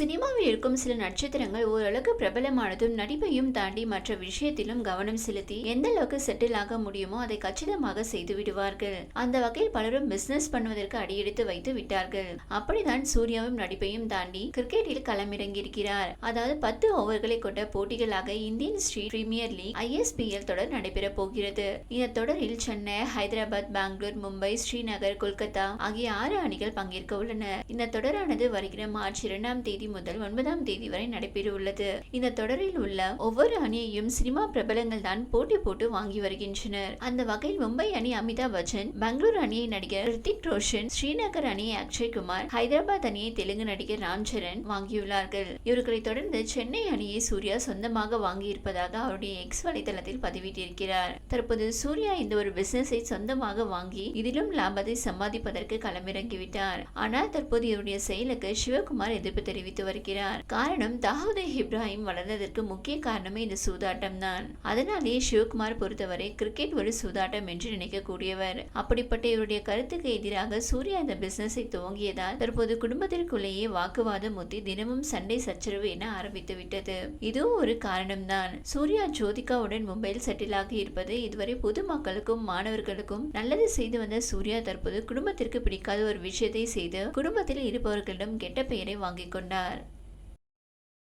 சினிமாவில் இருக்கும் சில நட்சத்திரங்கள் ஓரளவுக்கு பிரபலமானதும் நடிப்பையும் தாண்டி மற்ற விஷயத்திலும் கவனம் செலுத்தி எந்த அளவுக்கு செட்டில் ஆக முடியுமோ அதை கச்சிதமாக செய்து விடுவார்கள். அந்த வகையில் பலரும் பிசினஸ் பண்ணுவதற்கு அடியெடுத்து வைத்து விட்டார்கள். அப்படிதான் சூர்யாவும் நடிப்பையும் தாண்டி கிரிக்கெட்டில் களமிறங்கியிருக்கிறார். அதாவது பத்து ஓவர்களை கொண்ட போட்டிகளாக Indian street premier league ISPL தொடர் நடைபெற போகிறது. இந்த தொடரில் சென்னை ஹைதராபாத் பெங்களூர் மும்பை ஸ்ரீநகர் கொல்கத்தா ஆகிய ஆறு அணிகள் பங்கேற்க உள்ளன. இந்த தொடரானது வருகிற மார்ச் இரண்டாம் தேதி முதல் ஒன்பதாம் தேதி வரை நடைபெற உள்ளது இந்த தொடரில் உள்ள ஒவ்வொரு அணியையும் சினிமா பிரபலங்கள் தான் போட்டி போட்டு வாங்கி வருகின்றனர். அந்த வகையில் மும்பை அணி அமிதாப் பச்சன் பெங்களூர் அணியை நடிகர் ரித்திக் ரோஷன் ஸ்ரீநகர் அணியை அக்ஷய் குமார் ஹைதராபாத் அணியை தெலுங்கு நடிகர் ராம் சரண் வாங்கியுள்ளார்கள். இவர்களை தொடர்ந்து சென்னை அணியை சூர்யா சொந்தமாக வாங்கியிருப்பதாக அவருடைய எக்ஸ் வலைதளத்தில் பதிவிட்டிருக்கிறார். தற்போது சூர்யா இந்த ஒரு பிசினஸை சொந்தமாக வாங்கி இதிலும் லாபத்தை சம்பாதிப்பதற்கு களமிறங்கிவிட்டார். ஆனால் தற்போது இவருடைய செயலுக்கு சிவகுமார் எதிர்ப்பு வைத்து வருகிறார். காரணம் தாவூதே இப்ராஹிம் வளர்ந்ததற்கு முக்கிய காரணமே இந்த சூதாட்டம் தான் அதனாலே சிவகுமார் பொறுத்தவரை கிரிக்கெட் ஒரு சூதாட்டம் என்று நினைக்கக்கூடியவர். அப்படிப்பட்ட இவருடைய கருத்துக்கு எதிராக சூர்யா இந்த பிசினஸை துவங்கியதால் தற்போது குடும்பத்திற்குள்ளேயே வாக்குவாதம் முத்தி தினமும் சண்டை சச்சரவு என ஆரம்பித்து விட்டது. இதுவும் ஒரு காரணம்தான். சூர்யா ஜோதிகாவுடன் மும்பையில் செட்டில் ஆகி இருப்பது இதுவரை பொதுமக்களுக்கும் மாணவர்களுக்கும் நல்லது செய்து வந்த சூர்யா தற்போது குடும்பத்திற்கு பிடிக்காத ஒரு விஷயத்தை செய்து குடும்பத்தில் இருப்பவர்களிடம் கெட்ட பெயரை வாங்கிக் கொண்டார். när